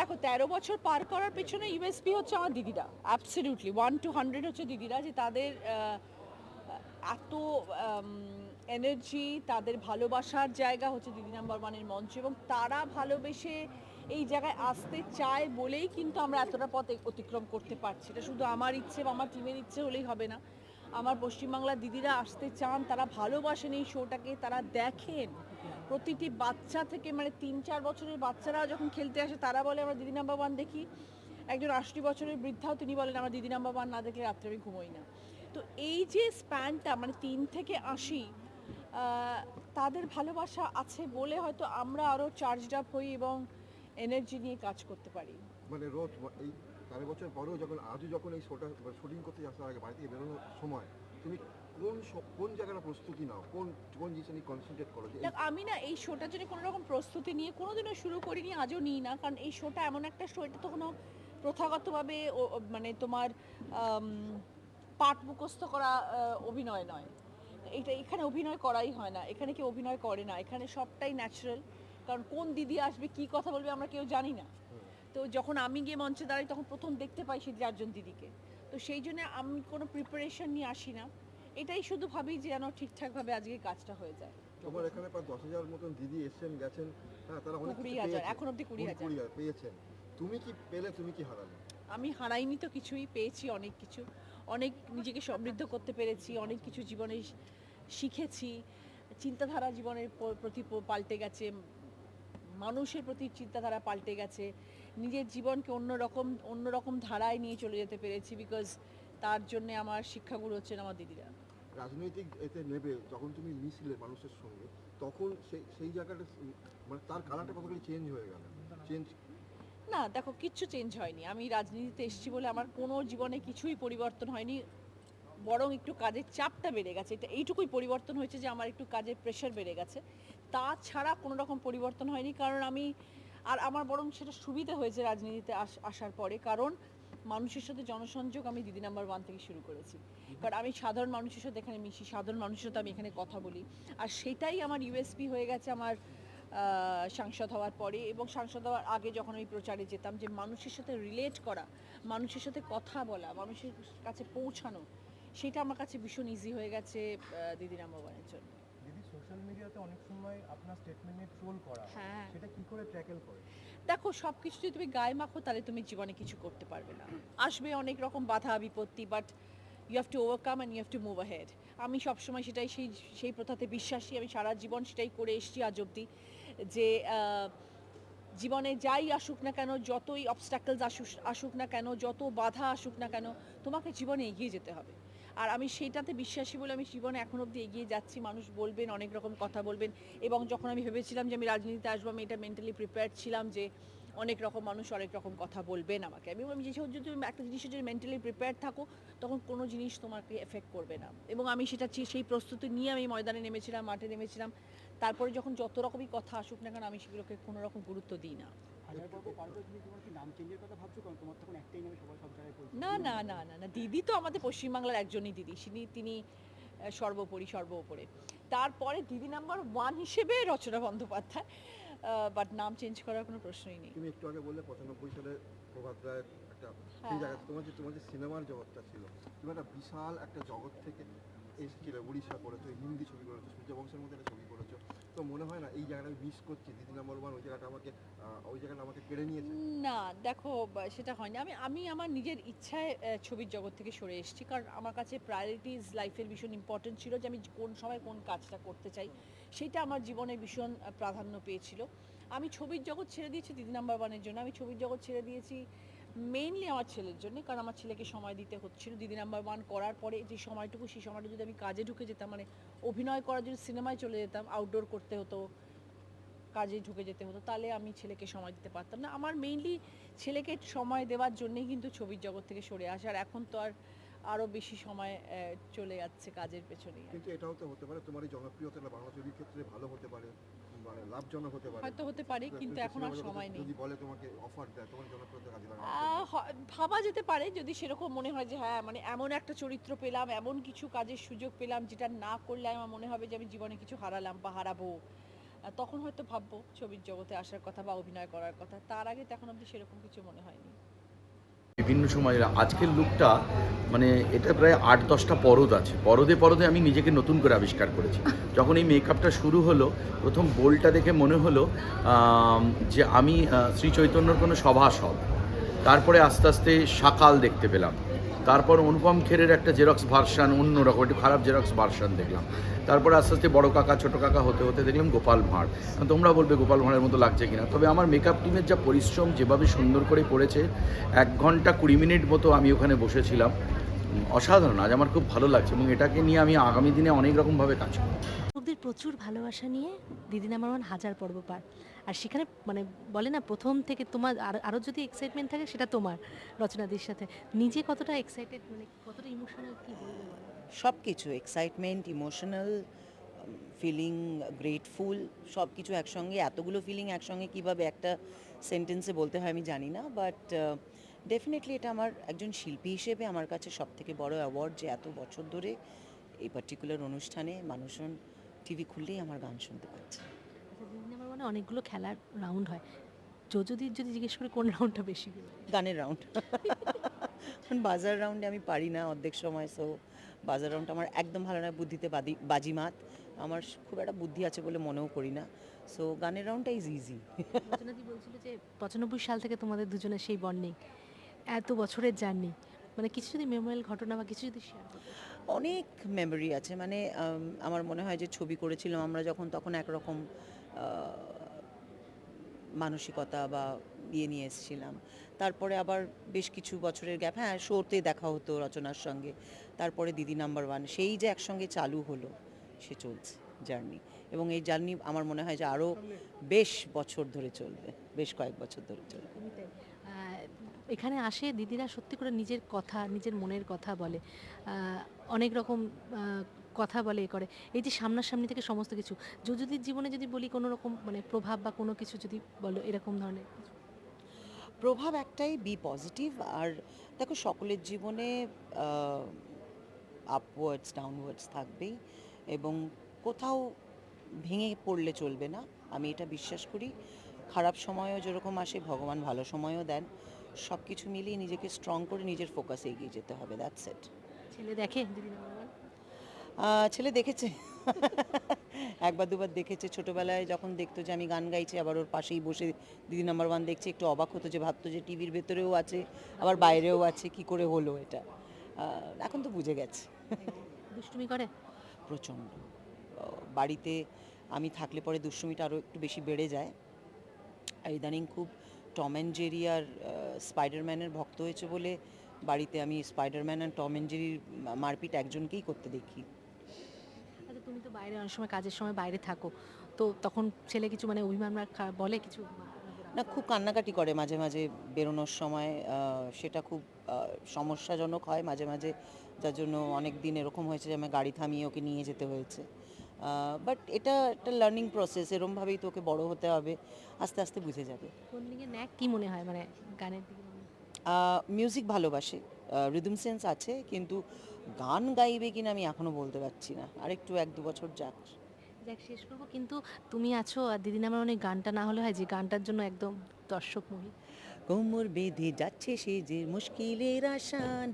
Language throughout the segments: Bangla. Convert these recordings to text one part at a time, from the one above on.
দেখো, তেরো বছর পার করার পেছনে ইউএসপি হচ্ছে আমার দিদিরা। অ্যাবসলিউটলি ওয়ান টু হান্ড্রেড হচ্ছে দিদিরা যে তাদের এত এনার্জি তাদের ভালোবাসার জায়গা হচ্ছে দিদি নাম্বার ওয়ানের মঞ্চ এবং তারা ভালোবেসে এই জায়গায় আসতে চায় বলেই কিন্তু আমরা এতটা পথ অতিক্রম করতে পারছি। এটা শুধু আমার ইচ্ছে বা আমার টিমের ইচ্ছে হলেই হবে না। আমার পশ্চিমবাংলার দিদিরা আসতে চান, তারা ভালোবাসেন এই শোটাকে তারা দেখেন প্রতিটি বাচ্চা থেকে মানে তিন, চার বছরের বাচ্চারা যখন খেলতে আসে, তারা বলে, আমরা দিদি নাম্বার ওয়ান দেখি। একজন আশি বছরের বৃদ্ধাও তিনি বলেন, আমার দিদি নাম্বার ওয়ান না দেখলে রাত্রে আমি ঘুমোই না। তো এই যে স্প্যানটা মানে তিন থেকে আশি তাদের ভালোবাসা আছে বলে হয়তো আমরা আরও চার্জড আপ হই এবং এনার্জি নিয়ে কাজ করতে পারি। মানে রোজ এই তেরো বছর পরেও যখন, আজও যখন এই শোটা শুটিং করতে আসার আগে বাড়ি থেকে বেরোনোর সময়, তুমি কোন কোন জায়গাটা প্রস্তুতি নাও? কোন কোন জিনিস কনসেন্ট্রেট করো? দেখ, আমি না এই শোটার জন্য কোনো রকম প্রস্তুতি নিয়ে কোনোদিনও শুরু করিনি, আজও নিই না। কারণ এই শোটা এমন একটা শো এটা তো কোনো প্রথাগতভাবে মানে তোমার পাঠ মুখস্থ করা অভিনয় নয়। এটা এখানে অভিনয় করাই হয় না। এখানে কেউ অভিনয় করে না। এখানে সবটাই ন্যাচারাল কারণ কোন দিদি আসবে, কি কথা বলবে, আমরা কেউ জানি না। তো যখন আমি গিয়ে মঞ্চে দাঁড়াই, তখন প্রথম দেখতে পাই সেই চারজন দিদিকে। তো সেই জন্য আমি কোনো প্রিপারেশন নিয়ে আসি না। এটাই শুধু ভাবি যে যেন ঠিকঠাকভাবে আজকে কাজটা হয়ে যায়। তোমার এখানে প্রায় দশ হাজার মতন দিদি এসেছেন গেছেন হ্যাঁ তারা অনেক কুড়ি হাজার। এখন হাজার। কুড়ি হাজার। পেয়েছেন। তুমি কি পেলে তুমি কি হারালে? আমি হারাইনি তো কিছুই পেয়েছি অনেক কিছু। অনেক নিজেকে সমৃদ্ধ করতে পেরেছি অনেক কিছু জীবনে শিখেছি। চিন্তাধারা জীবনের প্রতি পাল্টে গেছে। মানুষের প্রতি চিন্তাধারা পাল্টে গেছে। নিজের জীবনকে অন্যরকম অন্যরকম ধারায় নিয়ে চলে যেতে পেরেছি বিকজ তার জন্য আমার শিক্ষাগুরু হচ্ছেন আমার দিদিরা। রাজনৈতিক এতে নেবে, যখন তুমি মিশলে মানুষের সঙ্গে, তখন সেই সেই জায়গাটা মানে তার কালারটা কতগুলি চেঞ্জ হয়ে গেল। চেঞ্জ না, দেখো, কিচ্ছু চেঞ্জ হয়নি। আমি রাজনীতিতে এসেছি বলে আমার কোনো জীবনে কিছুই পরিবর্তন হয়নি, বরং একটু কাজের চাপটা বেড়ে গেছে। এটা এইটুকুই পরিবর্তন হয়েছে যে আমার একটু কাজের প্রেশার বেড়ে গেছে। তাছাড়া কোনো রকম পরিবর্তন হয়নি, কারণ আমি, আর আমার বরং সেটা সুবিধা হয়েছে রাজনীতিতে আস- আসার পরে, কারণ মানুষের সাথে জনসংযোগ আমি দিদি নাম্বার ওয়ান থেকে শুরু করেছি। কারণ আমি সাধারণ মানুষের সাথে এখানে মিশি, সাধারণ মানুষের সাথে আমি এখানে কথা বলি। আর সেটাই আমার ইউএসপি হয়ে গেছে আমার সাংসদ হওয়ার পরে এবং সাংসদ হওয়ার আগে যখন আমি প্রচারে যেতাম যে মানুষের সাথে রিলেট করা, মানুষের সাথে কথা বলা, মানুষের কাছে পৌঁছানো, সেটা আমার কাছে ভীষণ ইজি হয়ে গেছে দিদি নাম্বার ওয়ানের জন্য। সোশ্যাল মিডিয়াতে অনেক সময় আপনার স্টেটমেন্ট নিয়ে ট্রোল করা হয়। সেটা কি করে ট্যাকেল করে? দেখো সব কিছু যদি তুমি গায়ে মাখো তাহলে তুমি জীবনে কিছু করতে পারবে না। আসবে অনেক রকম বাধা বিপত্তি but you have to overcome and you have to move ahead আমি সবসময় সেটাই সেই সেই প্রথাতে বিশ্বাসী। আমি সারা জীবন সেটাই করে এসেছি আজ অবধি যে জীবনে যাই আসুক না কেন যতই অবস্ট্যাকলস আসুক আসুক না কেন যত বাধা আসুক না কেন তোমাকে জীবনে এগিয়ে যেতে হবে। আর আমি সেইটাতে বিশ্বাসী বলে আমি জীবনে এখন অবধি এগিয়ে যাচ্ছি। মানুষ বলবেন, অনেক রকম কথা বলবেন এবং যখন আমি ভেবেছিলাম যে আমি রাজনীতিতে আসব, আমি এটা মেন্টালি প্রিপেয়ার ছিলাম যে অনেক রকম মানুষ অনেক রকম কথা বলবেন আমাকে। আমি আমি যেসব যদি তুমি একটা জিনিসের যদি মেন্টালি প্রিপেয়ার থাকো, তখন কোনো জিনিস তোমাকে এফেক্ট করবে না। এবং আমি সেটা সেই প্রস্তুতি নিয়ে আমি ময়দানে নেমেছিলাম, মাঠে নেমেছিলাম। তারপরে যখন যত রকমই কথা আসুক না কেন, আমি সেগুলোকে কোনো রকম গুরুত্ব দিই না। হাজার পর্ব পার করে তুমি তোমার কি নাম চেঞ্জের কথা ভাবছ? কারণ তোমার তখন একটাই নামে সবাই সব জায়গায় পরিচিত। না না না না না দিদি তো আমাদের পশ্চিমবাংলার একজনই দিদি। তিনি তিনি সর্বোপরি সর্বোপরে। তারপরে দিদি নাম্বার ওয়ান হিসেবে রচনা বন্দ্যোপাধ্যায়। বাট নাম চেঞ্জ করার কোনো প্রশ্নই নেই। তুমি একটু আগে বললে পঁচানব্বই সালে প্রভাত রায়ের একটা সেই হ্যাঁ। জায়গা তোমার যে তোমার যে সিনেমার জগৎটা ছিল তুমি একটা বিশাল একটা জগৎ থেকে এসেছিলে উড়িষ্যা করেছ হিন্দি ছবি করেছ সূর্যবংশের মধ্যে একটা ছবি করেছ। তো মনে হয় না এই জায়গাটা আমি মিস করছি? দিদি নাম্বার ওয়ান ওই জায়গাটা আমাকে ওই জায়গাটা আমাকে কেড়ে নিয়েছে? না, দেখো সেটা হয়নি। আমি আমি আমার নিজের ইচ্ছায় ছবির জগৎ থেকে সরে এসেছি। কারণ আমার কাছে প্রায়োরিটিস লাইফের ভীষণ ইম্পর্টেন্ট ছিল যে আমি কোন সময় কোন কাজটা করতে চাই। সেটা আমার জীবনে ভীষণ প্রাধান্য পেয়েছিল। আমি ছবির জগৎ ছেড়ে দিয়েছি দিদি নাম্বার ওয়ানের জন্য। আমি ছবির জগৎ ছেড়ে দিয়েছি মেইনলি আমার ছেলের জন্য, কারণ আমার ছেলেকে সময় দিতে হচ্ছিল। দিদি নাম্বার ওয়ান করার পরে যে সময়টুকু, সেই সময়টা যদি আমি কাজে ঢুকে যেতাম মানে অভিনয় করার জন্য সিনেমায় চলে যেতাম আউটডোর করতে হতো, কাজে ঢুকে যেতে হতো, তাহলে আমি ছেলেকে সময় দিতে পারতাম না। আমার মেইনলি ছেলেকে সময় দেওয়ার জন্যেই কিন্তু ছবির জগৎ থেকে সরে আসা, আর এখন তো আর আরও বেশি সময় চলে যাচ্ছে কাজের পেছনেই কিন্তু এটাও তো হতে পারে তোমার এই বাংলা ছবির ক্ষেত্রে ভালো হতে পারে। মানে লাভজনক হতে পারে। হয়তো হতে পারে কিন্তু এখন আর সময় নেই। যদি বলে তোমাকে অফার দেয় তোমার জনপ্রিয়তা কাজে লাগানো ভাবা যেতে পারে যদি সেরকম মনে হয় যে হ্যাঁ মানে এমন একটা চরিত্র পেলাম এমন কিছু কাজের সুযোগ পেলাম যেটা না করলে আমার মনে হবে যে আমি জীবনে কিছু হারালাম বা হারাবো। তখন হয়তো ভাববো ছবির জগতে আসার কথা বা অভিনয় করার কথা। তার আগে তো এখন অব্দি সেরকম কিছু মনে হয়নি। বিভিন্ন সময় আজকের লুকটা মানে এটা প্রায় আট, দশটা পরদ আছে। পরদে পরদে আমি নিজেকে নতুন করে আবিষ্কার করেছি। যখন এই মেকআপটা শুরু হলো, প্রথম বোলটা দেখে মনে হলো যে আমি শ্রী চৈতন্যর কোনো সভাসদ তারপরে আস্তে আস্তে সাকাল দেখতে পেলাম। তারপর অনুপম খেরের একটা জেরক্স ভার্সান অন্যরকম একটু খারাপ জেরক্স ভার্সান দেখলাম। তারপর আস্তে আস্তে বড় কাকা, ছোটো কাকা হতে হতে দেখলাম গোপাল ভাঁড়। তোমরা বলবে গোপাল ভাঁড়ের মতো লাগছে কিনা। তবে আমার মেকআপ টিমের যা পরিশ্রম, যেভাবে সুন্দর করে করেছে এক ঘণ্টা কুড়ি মিনিট মতো আমি ওখানে বসেছিলাম। অসাধারণ, আজ আমার খুব ভালো লাগছে এবং এটাকে নিয়ে আমি আগামী দিনে অনেক রকমভাবে কাজ করব। দর্শকদের প্রচুর ভালোবাসা নিয়ে দিদি নাম্বার ওয়ান হাজার পর্ব পার। আর সেখানে মানে বলে না, প্রথম থেকে তোমার আর আরও যদি এক্সাইটমেন্ট থাকে সেটা তোমার রচনাদির সাথে। নিজে কতটা এক্সাইটেড মানে কতটা ইমোশনাল কি বলবে সব কিছু এক্সাইটমেন্ট ইমোশনাল ফিলিং গ্রেটফুল সব কিছু একসঙ্গে, এতগুলো ফিলিং একসঙ্গে কীভাবে একটা সেন্টেন্সে বলতে হয় আমি জানি না বাট ডেফিনেটলি এটা আমার একজন শিল্পী হিসেবে আমার কাছে সব থেকে বড় অ্যাওয়ার্ড যে এত বছর ধরে এই পার্টিকুলার অনুষ্ঠানে মানুষজন টিভি খুললেই আমার গান শুনতে পাচ্ছে। আচ্ছা দিদি অনেকগুলো খেলার রাউন্ড হয়। যোজদির যদি জিজ্ঞেস করি কোন রাউন্ডটা বেশি গানের রাউন্ড বাজার রাউন্ডে আমি পারি না অর্ধেক সময় সো বাজার রাউন্ড আমার একদম ভালো না বুদ্ধিতে বাদি বাজিমাত। আমার খুব একটা বুদ্ধি আছে বলে মনেও করি না। সো গানের রাউন্ডটা ইজ ইজি রচনাদি বলছিল যে পঁচানব্বই সাল থেকে তোমাদের দুজনের সেই বন্ডিং এত বছরের জার্নি মানে কিছু যদি মেমোরিয়াল ঘটনা বা কিছু যদি শেয়ার অনেক মেমোরি আছে। মানে আমার মনে হয় যে ছবি করেছিলাম আমরা যখন, তখন একরকম মানসিকতা বা ইয়ে নিয়ে এসেছিলাম। তারপরে আবার বেশ কিছু বছরের গ্যাপ হ্যাঁ শোতে দেখা হতো রচনার সঙ্গে। তারপরে দিদি নাম্বার ওয়ান সেই যে একসঙ্গে চালু হলো, সে চলছে জার্নি এবং এই জার্নি আমার মনে হয় যে আরও বেশ বছর ধরে চলবে, বেশ কয়েক বছর ধরে চলবে। এখানে আসে দিদিরা সত্যি করে নিজের কথা, নিজের মনের কথা বলে। অনেক রকম কথা বলে এ করে। এই যে সামনাসামনি থেকে সমস্ত কিছু যদির জীবনে যদি বলি কোনো রকম মানে প্রভাব বা কোনো কিছু যদি বলো এরকম ধরনের প্রভাব একটাই বি পজিটিভ আর দেখো সকলের জীবনে আপওয়ার্ডস ডাউনওয়ার্ডস থাকবেই এবং কোথাও ভেঙে পড়লে চলবে না। আমি এটা বিশ্বাস করি। খারাপ সময়ও যেরকম আসে, ভগবান ভালো সময়ও দেন। সব কিছু মিলিয়ে নিজেকে স্ট্রং করে নিজের ফোকাসে এগিয়ে যেতে হবে দ্যাটস ইট ছেলে দেখে ছেলে দেখেছে। একবার দুবার দেখেছে। ছোটবেলায় যখন দেখতো যে আমি গান গাইছি আবার ওর পাশেই বসে দিদি নাম্বার ওয়ান দেখছে একটু অবাক হতো যে ভাবতো যে টিভির ভেতরেও আছে আবার বাইরেও আছে কি করে হলো এটা? আহ, এখন তো বুঝে গেছে। দুষ্টুমি করে? প্রচণ্ড। বাড়িতে আমি থাকলে পরে দুষ্টুমিটা আরও একটু বেশি বেড়ে যায়। আর ইদানিং খুব টম অ্যান্ড জেরি আর স্পাইডারম্যানের ভক্ত হয়েছে বলে বাড়িতে আমি স্পাইডারম্যান অ্যান্ড টম অ্যান্ড জেরির মারপিট একজনকেই করতে দেখি। আচ্ছা তুমি তো বাইরে অনেক সময় কাজের সময় বাইরে থাকো। তো তখন ছেলে কিছু মানে অভিমান বলে কিছু? না খুব কান্নাকাটি করে মাঝে মাঝে বেরোনোর সময়। সেটা খুব সমস্যাজনক হয় মাঝে মাঝে যার জন্য অনেক দিন এরকম হয়েছে যে আমি গাড়ি থামিয়ে ওকে নিয়ে যেতে হয়েছে। বাট এটা একটা লার্নিং প্রসেস এরমভাবেই তো ওকে বড় হতে হবে। আস্তে আস্তে বুঝে যাবে। কোন দিকে ন্যাক কি মনে হয়? মানে গানের দিকে? মিউজিক ভালোবাসে। রিদম সেন্স আছে কিন্তু গান গাইবে কিনা আমি এখনও বলতে পারছি না। আরেকটু এক দু বছর যাক। দেখ শেষ করব কিন্তু তুমি আছো আর দিদি নামের অনেক গানটা না হলে হয় যে গানটার জন্য একদম দর্শক মুহি কোমর বেঁধে যাচ্ছে সে যে মুশকিলের আসান।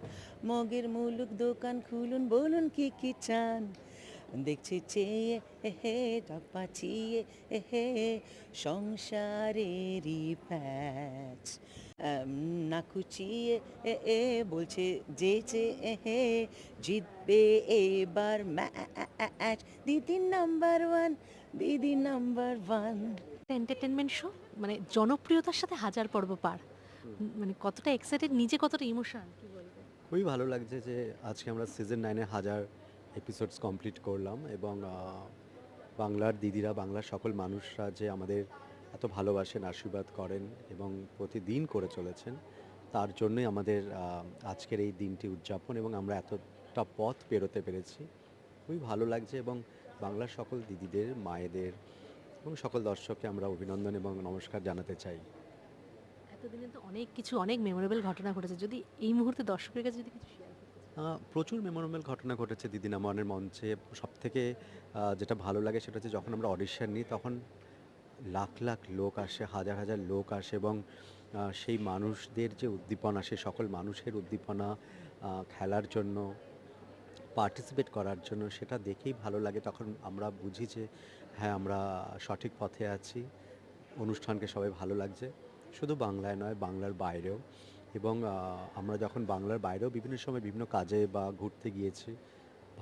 মগের মুলুক দোকান খুলুন বলুন কি কি চান। দেখছে চেয়ে হে ঢাক পাচিয়ে হে সংসারেরই প্যাচ। না কুচিয়ে এ এ বলছে যে যে এ হে জিতবে এবার match. Didi number one Didi number one entertainment show মানে জনপ্রিয়তার সাথে হাজার পর্ব পার। মানে কতটা এক্সাইটেড নিজে কতটা ইমোশনাল কি বলবে? খুবই ভালো লাগছে যে আজকে আমরা সিজন নাইনে হাজার এপিসোডস কমপ্লিট করলাম এবং বাংলার দিদিরা বাংলার সকল মানুষরা যে আমাদের এত ভালোবাসেন আশীর্বাদ করেন এবং প্রতিদিন করে চলেছেন। তার জন্যই আমাদের আজকের এই দিনটি উদযাপন এবং আমরা এতটা পথ পেরোতে পেরেছি। খুবই ভালো লাগছে এবং বাংলার সকল দিদিদের মায়েদের এবং সকল দর্শককে আমরা অভিনন্দন এবং নমস্কার জানাতে চাই। এতদিনে তো অনেক কিছু অনেক মেমোরেবল ঘটনা ঘটেছে। যদি এই মুহূর্তে দর্শকের কাছে যদি কিছু প্রচুর মেমোরেবল ঘটনা ঘটেছে দিদি নামানের মঞ্চে। সব থেকে যেটা ভালো লাগে সেটা হচ্ছে যখন আমরা অডিশন নিই তখন লাখ লাখ লোক আসে, হাজার হাজার লোক আসে এবং সেই মানুষদের যে উদ্দীপনা, সে সকল মানুষের উদ্দীপনা খেলার জন্য পার্টিসিপেট করার জন্য সেটা দেখেই ভালো লাগে। তখন আমরা বুঝি যে হ্যাঁ আমরা সঠিক পথে আছি, অনুষ্ঠানকে সবাই ভালো লাগছে। শুধু বাংলায় নয়, বাংলার বাইরেও। এবং আমরা যখন বাংলার বাইরেও বিভিন্ন সময় বিভিন্ন কাজে বা ঘুরতে গিয়েছি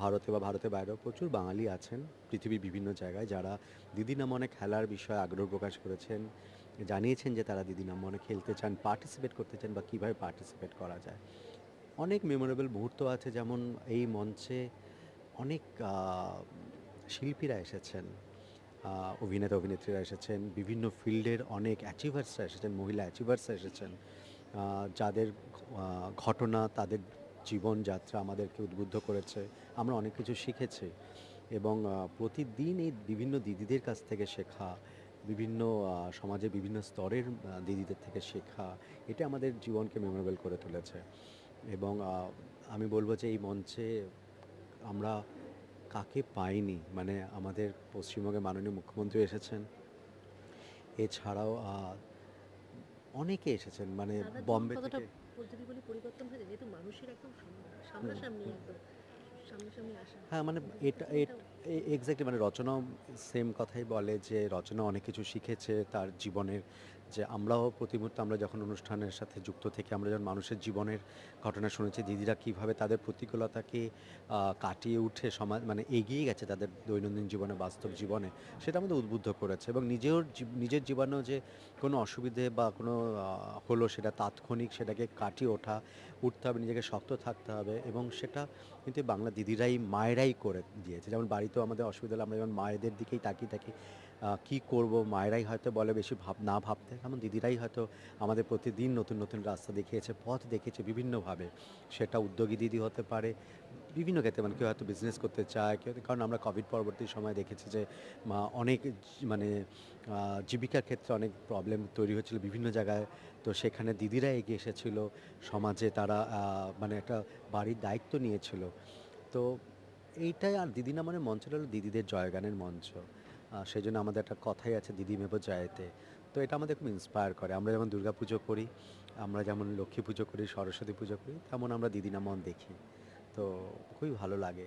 ভারতে বা ভারতের বাইরেও প্রচুর বাঙালি আছেন। পৃথিবীর বিভিন্ন জায়গায় যারা দিদি নামনে খেলার বিষয়ে আগ্রহ প্রকাশ করেছেন, জানিয়েছেন যে তারা দিদি নামনে খেলতে চান পার্টিসিপেট করতে চান বা কীভাবে পার্টিসিপেট করা যায়। অনেক মেমোরেবল মুহূর্ত আছে যেমন এই মঞ্চে অনেক শিল্পীরা এসেছেন। অভিনেতা, অভিনেত্রীরা এসেছেন, বিভিন্ন ফিল্ডের অনেক অ্যাচিভার্সরা এসেছেন, মহিলা অ্যাচিভার্সরা এসেছেন। যাদের ঘটনা, তাদের জীবনযাত্রা আমাদেরকে উদ্বুদ্ধ করেছে। আমরা অনেক কিছু শিখেছি এবং প্রতিদিন এই বিভিন্ন দিদিদের কাছ থেকে শেখা বিভিন্ন সমাজে বিভিন্ন স্তরের দিদিদের থেকে শেখা এটা আমাদের জীবনকে মেমোরেবল করে তুলেছে। এবং আমি বলব যে এই মঞ্চে আমরা কাকে পাইনি মানে আমাদের পশ্চিমবঙ্গের মাননীয় মুখ্যমন্ত্রী এসেছেন। এছাড়াও অনেকে এসেছেন মানে বম্বে থেকে পরিবর্তন হয়েছে যেহেতু মানুষের একদম সামনাসামনি একদম। হ্যাঁ মানে এটা এক্স্যাক্টলি মানে রচনা সেম কথাই বলে যে রচনা অনেক কিছু শিখেছে তার জীবনের যে আমরাও প্রতি মুহূর্তে আমরা যখন অনুষ্ঠানের সাথে যুক্ত থেকে আমরা যখন মানুষের জীবনের ঘটনা শুনেছি, দিদিরা কীভাবে তাদের প্রতিকূলতাকে কাটিয়ে উঠে সমাজ মানে এগিয়ে গেছে তাদের দৈনন্দিন জীবনে, বাস্তব জীবনে, সেটা আমাদের উদ্বুদ্ধ করেছে এবং নিজের নিজের জীবনেও যে কোনো অসুবিধে বা কোনো হলো সেটা তাৎক্ষণিক সেটাকে কাটিয়ে ওঠা, উঠতে হবে, নিজেকে শক্ত থাকতে হবে এবং সেটা কিন্তু বাংলা দিদিরাই, মায়েরাই করে দিয়েছে। যেমন বাড়িতেও আমাদের অসুবিধা হলে আমরা যেমন মায়েদের দিকেই তাকিয়ে থাকি কি করব? মায়েরাই হয়তো বলে বেশি ভাব, না ভাবতে। কারণ দিদিরাই হয়তো আমাদের প্রতিদিন নতুন নতুন রাস্তা দেখিয়েছে, পথ দেখিয়েছে বিভিন্নভাবে। সেটা উদ্যোগী দিদি হতে পারে, বিভিন্ন ক্ষেত্রে মানে কেউ হয়তো বিজনেস করতে চায়, কেউ, কারণ আমরা কোভিড পরবর্তী সময় দেখেছি যে অনেক মানে জীবিকার ক্ষেত্রে অনেক প্রবলেম তৈরি হচ্ছিল বিভিন্ন জায়গায়। তো সেখানে দিদিরা এগিয়ে এসেছিল, সমাজে তারা মানে একটা বাড়ির দায়িত্ব নিয়েছিল। তো এইটাই, আর দিদি না মানে মঞ্চটা হলো দিদিদের জয়গানের মঞ্চ। সেই জন্য আমাদের একটা কথাই আছে দিদি মেব জয়েতে তো এটা আমাদের খুব ইন্সপায়ার করে। আমরা যেমন দুর্গা পুজো করি আমরা যেমন লক্ষ্মী পুজো করি সরস্বতী পুজো করি তেমন আমরা দিদি নামন দেখি। তো খুবই ভালো লাগে।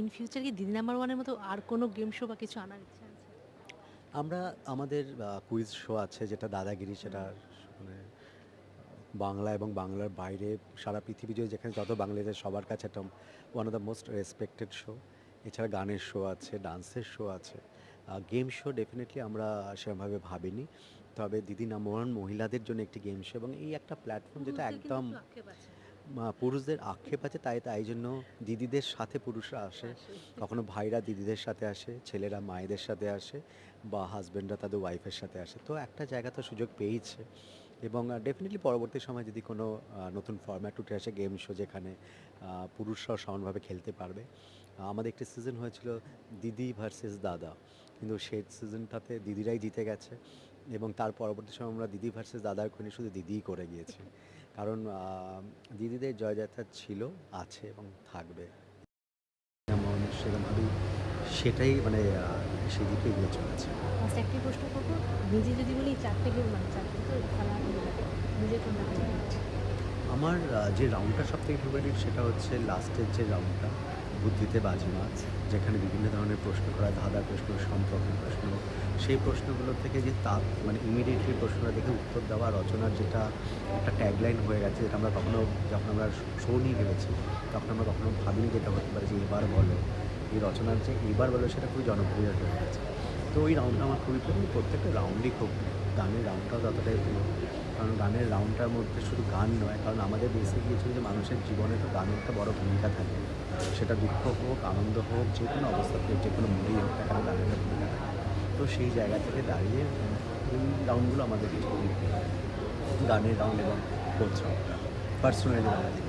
ইন ফিউচার কি দিদি নাম্বার ওয়ানের মতো আর কোনো গেম শো বা কিছু আনার ইচ্ছা আছে? আমরা আমাদের কুইজ শো আছে যেটা দাদাগিরি সেটা মানে বাংলা এবং বাংলার বাইরে সারা পৃথিবী জুড়ে যেখানে যত বাঙালিদের সবার কাছে একটা one of the most respected show এছাড়া গানের শো আছে ডান্সের শো আছে। গেম শো ডেফিনেটলি আমরা সেরকমভাবে ভাবিনি। তবে দিদি নামোহন মহিলাদের জন্য একটি গেম শো এবং এই একটা প্ল্যাটফর্ম যেটা একদম পুরুষদের আক্ষেপ আছে তাই তাই জন্য দিদিদের সাথে পুরুষরা আসে। কখনো ভাইরা দিদিদের সাথে আসে ছেলেরা মায়েদের সাথে আসে বা হাজব্যান্ডরা তাদের ওয়াইফের সাথে আসে। তো একটা জায়গা তো সুযোগ পেয়েছে এবং ডেফিনেটলি পরবর্তী সময় যদি কোনো নতুন ফর্ম্যাট উঠে আসে গেম শো যেখানে পুরুষরাও সমানভাবে খেলতে পারবে। আমাদের একটি সিজন হয়েছিল দিদি ভার্সেস দাদা। কিন্তু সেই সিজনটাতে দিদিরাই জিতে গেছে এবং তার পরবর্তী সময় আমরা দিদি ভার্সেস দাদার খুনি শুধু দিদিই করে গিয়েছি। কারণ দিদিদের জয়যাত্রা ছিল আছে এবং থাকবে। যেমন সেরকমভাবেই সেটাই মানে সেদিকে এগিয়ে চলেছে। একটি প্রশ্ন করব। নিজে যদি বলি চারটে গেম মানে চারটে তো খেলা নিজের কোনটা আমার যে রাউন্ডটা সব থেকে ফেভারিট সেটা হচ্ছে লাস্টের যে রাউন্ডটা বুদ্ধিতে বাজি মাছ, যেখানে বিভিন্ন ধরনের প্রশ্ন করা, ধাঁধা প্রশ্ন সম্পর্কের প্রশ্ন, সেই প্রশ্নগুলো থেকে যে তা মানে ইমিডিয়েটলি প্রশ্নটা দেখে উত্তর দেওয়া, রচনার যেটা একটা ট্যাগলাইন হয়ে গেছে, যেটা আমরা কখনো যখন আমরা শো নিয়ে ভেবেছি, তখন আমরা কখনো ভাবিনি যেটা হতে পারে যে এবার বলো এই রচনার যে এবার বলো, সেটা খুবই জনপ্রিয় হয়ে গেছে তো ওই রাউন্ডটা আমার খুবই প্রিয়, প্রত্যেকটা রাউন্ডই খুব প্রিয়। গানের রাউন্ডটাও ততটাই প্রিয় কারণ গানের রাউন্ডটার মধ্যে শুধু গান নয়, কারণ আমাদের দেশে গিয়েছিল যে মানুষের জীবনে তো গানের একটা বড় ভূমিকা থাকে। সেটা দুঃখ হোক, আনন্দ হোক, যে কোনো অবস্থাতে যে কোনো মুড়ি হোক এখানে গানের একটা ভূমিকা থাকে। তো সেই জায়গা থেকে দাঁড়িয়ে এই রাউন্ডগুলো আমাদের খুবই। গানের রাউন্ড এবং কোচ রাউন্ডটা পার্সোনালি করি